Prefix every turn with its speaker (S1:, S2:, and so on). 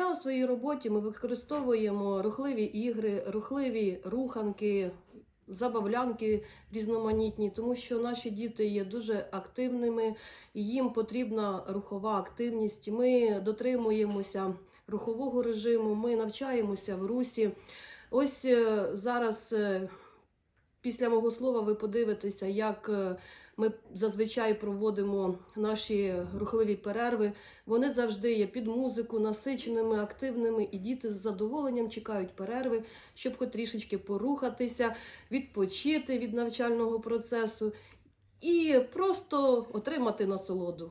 S1: Щодня у своїй роботі ми використовуємо рухливі ігри, рухливі руханки, забавлянки різноманітні, тому що наші діти є дуже активними, їм потрібна рухова активність. Ми дотримуємося рухового режиму, ми навчаємося в русі. Ось е, зараз, е, після мого слова, ви подивитеся, як е, ми зазвичай проводимо наші рухливі перерви. Вони завжди є під музику, насиченими, активними, і діти з задоволенням чекають перерви, щоб хоч трішечки порухатися, відпочити від навчального процесу і просто отримати насолоду.